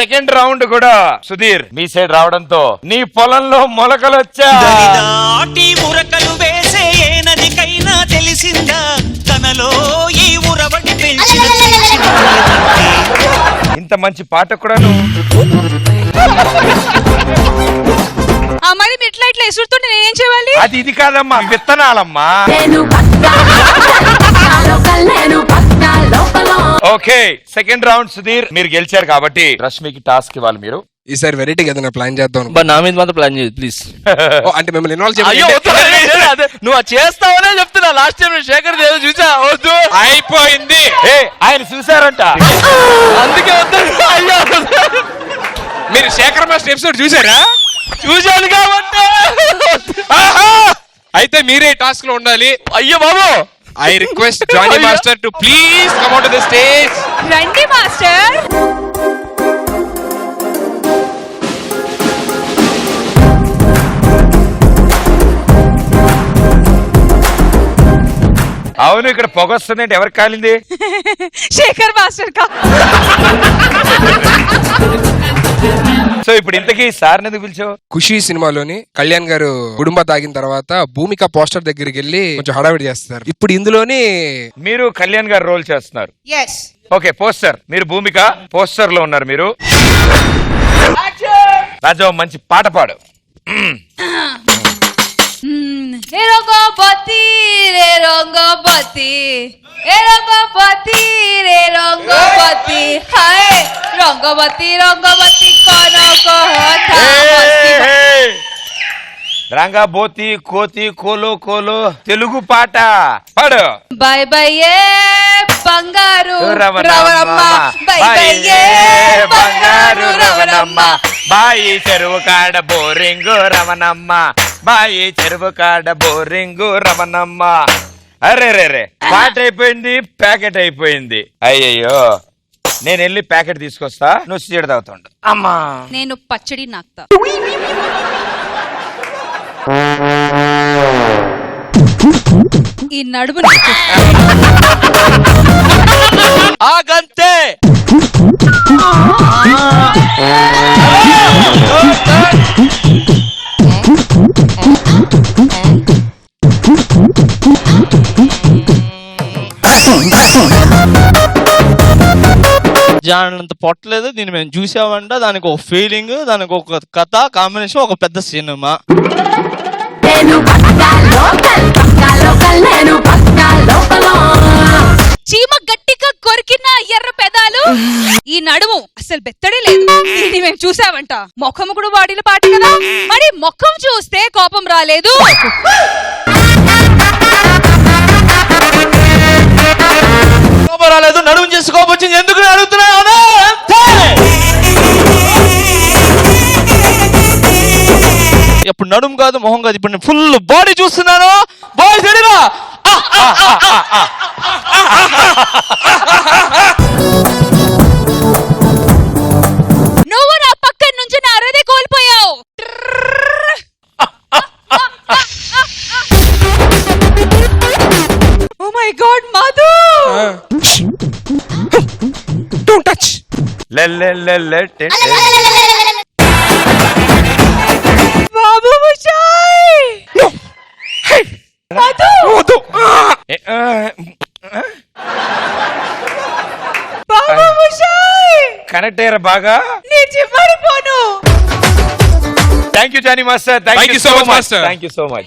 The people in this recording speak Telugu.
సెకండ్ రౌండ్ కూడా సుధీర్. మీ సైడ్ రావడంతో నీ పొలంలో మొలకలు వచ్చా? ఉరకలు వేసే ఏ నదికైనా తెలిసిందా? తనలో ఈ ఉరవడి పెంచిన ఇంత మంచి పాట కూడాను ఆ మరి మీరు ఇట్లా ఇట్లా ఎసురుతుంటే నేనేం చేయాలి అది ఇది కాదమ్మా విత్తనాలమ్మా నేను పక్కా పక్కా local okay second round Sudheer మీరు గెలిచారు కాబట్టి రష్మికి టాస్క్ ఇవ్వాలి మీరు. ఈసారి వెరైటీగా ఏదైనా ప్లాన్ చేద్దాం. బట్ నా మీద మాత్రం ప్లాన్ చేయదు ప్లీజ్ ఓ, అంటే మిమ్మల్ని ఇన్వాల్వ్ అయ్యో వద్దు, అదే, అదే, నువ్వు అది చేస్తావనే చెప్తున్నా. లాస్ట్ టైం నేను శేఖర్ దేవ్ చూసా? వద్దు. అయిపోయింది. ఏ ఆయన చూసారంట. అందుకే వద్దు. అయ్యో. మీరు శేఖర్ మాస్టర్ ఎపిసోడ్ చూసారా? చూశాను కాబట్టి. ఆహా! అయితే మీరే టాస్క్లో ఉండాలి. అయ్యో బాబు. I request Jani. Master to please come out the stage రండి మాస్టర్ అవును ఇక్కడ పొగ వస్తుంది అంటే ఎవరికి కాలింది శేఖర్ మాస్టర్ కా ఇప్పుడు ఇంతకీ సార్ ఎందుకు పిలిచావు ఖుషి సినిమాలోని కళ్యాణ్ గారు కుటుంబ తాగిన తర్వాత భూమిక పోస్టర్ దగ్గరికి వెళ్ళి కొంచెం హడావిడి చేస్తారు ఇప్పుడు ఇందులోని మీరు కళ్యాణ్ గారు రోల్ చేస్తున్నారు ఓకే పోస్టర్ మీరు భూమిక పోస్టర్లో ఉన్నారు మీరు రాజా మంచి పాట పాడు రంగపతి రే రంగపతి రే రంగపతి? హాయ్ రంగవతి రంగవతి కనక రంగబోతి కోతి కోలో కోలో తెలుగు పాట పాడు. బై బై ఏ బంగారు రవణమ్మ, రవణమ్మ బై బై ఏ బంగారు రవణమ్మ బాయి చెరువు కాడ బోరింగు రమణమ్మ. బాయి చెరువు కాడ బోరింగు రమణమ్మ. అరే రే రే. పాట అయిపోయింది ప్యాకెట్ అయిపోయింది. అయ్యయ్యో. నేను వెళ్ళి ప్యాకెట్ తీసుకొస్తా నువ్వు సీడ తాగుతుండు. అమ్మా. నేను పచ్చడి నాకుతా. ఈ నడుము నాకు. ఆగంతే. జానంత పొట్టలేదు దీన్ని మేము చూసామంట. దానికి ఒక ఫీలింగ్ దానికి ఒక కథ కాంబినేషన్ ఒక పెద్ద సినిమా. నేను పక్కా లోకల్ పక్కా లోకల్ నేను పక్కా లోకల్. చీమ గట్టిగా కొరికిన ఎర్ర పెదాలు. ఈ నడుము అసలు బెత్తడే లేదు. ఇది మేము చూసామంట. ముఖం కూడా వాడిన పాట కదా. మరి ముఖం చూస్తే కోపం రాలేదు. కోపం నడుము చేసి కోపం వచ్చింది ఎందుకు అడుగుతున్నావు అంతే ఇప్పుడు నడుము కాదు మొహం కాదు ఇప్పుడు నేను ఫుల్ బాడీ చూస్తున్నాను బాడీ తెలియరా డోంట్ టచ్ లే లే లే లే టె టె. బాబు ముషాయ్ ఆ, ఆ, బాబు ముషాయ్ కనెక్ట్ అయ్యారా బాగా నీ చిమ్మడిపోను thank you Jani master Thank you so much, master. Thank you so much